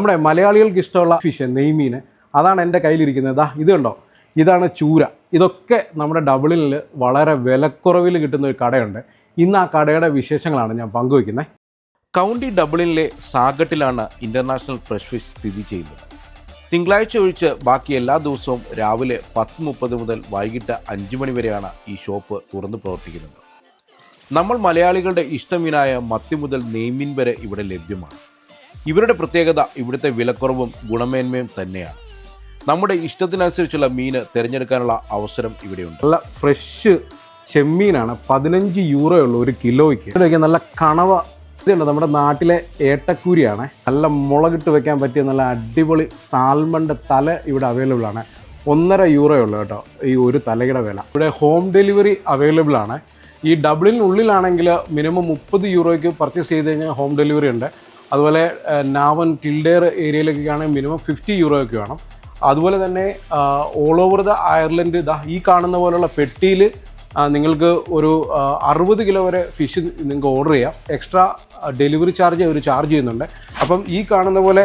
നമ്മുടെ മലയാളികൾക്ക് ഇഷ്ടമുള്ള ഫിഷ് നെയ്മീൻ. അതാണ് എന്റെ കയ്യിലിരിക്കുന്നത്. ദാ ഇത് കണ്ടോ? ഇതാണ് ചൂര. ഇതൊക്കെ നമ്മുടെ ഡബിളിൽ വളരെ വിലക്കുറവിൽ കിട്ടുന്ന ഒരു കടയുണ്ട്. ഇന്ന് ആ കടയുടെ വിശേഷങ്ങളാണ് ഞാൻ പങ്കുവയ്ക്കുന്നത്. കൗണ്ടി ഡബിളിലെ സാഗട്ടിലാണ് ഇന്റർനാഷണൽ ഫ്രഷ് ഫിഷ് സ്ഥിതി ചെയ്യുന്നത്. തിങ്കളാഴ്ച ഒഴിച്ച് ബാക്കി എല്ലാ ദിവസവും രാവിലെ പത്ത് മുപ്പത് മുതൽ വൈകിട്ട് അഞ്ച് മണി വരെയാണ് ഈ ഷോപ്പ് തുറന്ന് പ്രവർത്തിക്കുന്നത്. നമ്മൾ മലയാളികളുടെ ഇഷ്ടമീനായ മത്തി മുതൽ നെയ്മീൻ വരെ ഇവിടെ ലഭ്യമാണ്. ഇവരുടെ പ്രത്യേകത ഇവിടുത്തെ വിലക്കുറവും ഗുണമേന്മയും തന്നെയാണ്. നമ്മുടെ ഇഷ്ടത്തിനനുസരിച്ചുള്ള മീന് തിരഞ്ഞെടുക്കാനുള്ള അവസരം ഇവിടെയുണ്ട്. നല്ല ഫ്രഷ് ചെമ്മീനാണ്. പതിനഞ്ച് യൂറോ ഉള്ളൂ ഒരു കിലോയ്ക്ക്. നല്ല കണവ ഇതുണ്ട്. നമ്മുടെ നാട്ടിലെ ഏട്ടക്കൂരിയാണ്. നല്ല മുളകിട്ട് വെക്കാൻ പറ്റിയ നല്ല അടിപൊളി സാൽമണിന്റെ തല ഇവിടെ അവൈലബിൾ ആണ്. ഒന്നര യൂറോ ഉള്ളൂ കേട്ടോ. ഈ ഒരു തലയുടെ വില. ഇവിടെ ഹോം ഡെലിവറി അവൈലബിൾ ആണ്. ഈ ഡബിളിനുള്ളിലാണെങ്കിൽ മിനിമം മുപ്പത് യൂറോയ്ക്ക് പർച്ചേസ് ചെയ്ത് കഴിഞ്ഞാൽ ഹോം ഡെലിവറി ഉണ്ട്. അതുപോലെ നാവൻ ടിൽഡേർ ഏരിയയിലൊക്കെ ആണെങ്കിൽ മിനിമം ഫിഫ്റ്റി യൂറോ ഒക്കെ വേണം. അതുപോലെ തന്നെ ഓൾ ഓവർ ദ അയർലൻഡ് ദാ ഈ കാണുന്ന പോലുള്ള പെട്ടിയിൽ നിങ്ങൾക്ക് ഒരു അറുപത് കിലോ വരെ ഫിഷ് നിങ്ങൾക്ക് ഓർഡർ ചെയ്യാം. എക്സ്ട്രാ ഡെലിവറി ചാർജ് അവർ ചാർജ് ചെയ്യുന്നുണ്ട്. അപ്പം ഈ കാണുന്ന പോലെ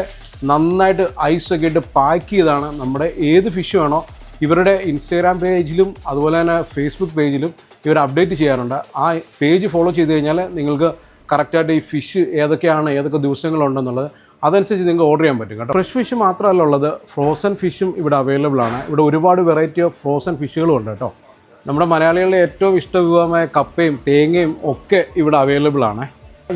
നന്നായിട്ട് ഐസൊക്കെ ഇട്ട് പാക്ക് ചെയ്താണ് നമ്മുടെ ഏത് ഫിഷ് വേണോ ഇവരുടെ ഇൻസ്റ്റാഗ്രാം പേജിലും അതുപോലെ തന്നെ ഫേസ്ബുക്ക് പേജിലും ഇവർ അപ്ഡേറ്റ് ചെയ്യാറുണ്ട്. ആ പേജ് ഫോളോ ചെയ്ത് കഴിഞ്ഞാൽ നിങ്ങൾക്ക് കറക്റ്റായിട്ട് ഈ ഫിഷ് ഏതൊക്കെയാണ് ഏതൊക്കെ ദിവസങ്ങളുണ്ടെന്നുള്ളത് അതനുസരിച്ച് നിങ്ങൾക്ക് ഓർഡർ ചെയ്യാൻ പറ്റും കേട്ടോ. ഫ്രഷ് ഫിഷ് മാത്രമല്ല ഉള്ളത് ഫ്രോസൺ ഫിഷും ഇവിടെ അവൈലബിൾ ആണ്. ഇവിടെ ഒരുപാട് വെറൈറ്റി ഓഫ് ഫ്രോസൺ ഫിഷുകളും ഉണ്ട് കേട്ടോ. നമ്മുടെ മലയാളികളുടെ ഏറ്റവും ഇഷ്ടവിഭവമായ കപ്പയും തേങ്ങയും ഒക്കെ ഇവിടെ അവൈലബിൾ ആണ്.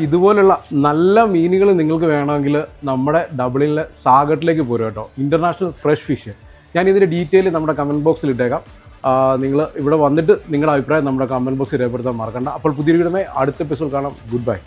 ഇതുപോലുള്ള നല്ല മീനുകൾ നിങ്ങൾക്ക് വേണമെങ്കിൽ നമ്മുടെ ഡബിളിലെ സാഗട്ടിലേക്ക് പോരും കേട്ടോ. ഇന്റർനാഷണൽ ഫ്രഷ് ഫിഷ് ഞാൻ ഇതിന്റെ ഡീറ്റെയിൽ നമ്മുടെ കമന്റ് ബോക്സിൽ ഇട്ടേക്കാം. നിങ്ങൾ ഇവിടെ വന്നിട്ട് നിങ്ങളുടെ അഭിപ്രായം നമ്മുടെ കമന്റ് ബോക്സിൽ രേഖപ്പെടുത്താൻ മറക്കണ്ട. അപ്പോൾ പുതിയൊരു വീടുമായി അടുത്ത എപ്പിസോഡ് കാണാം. Good bye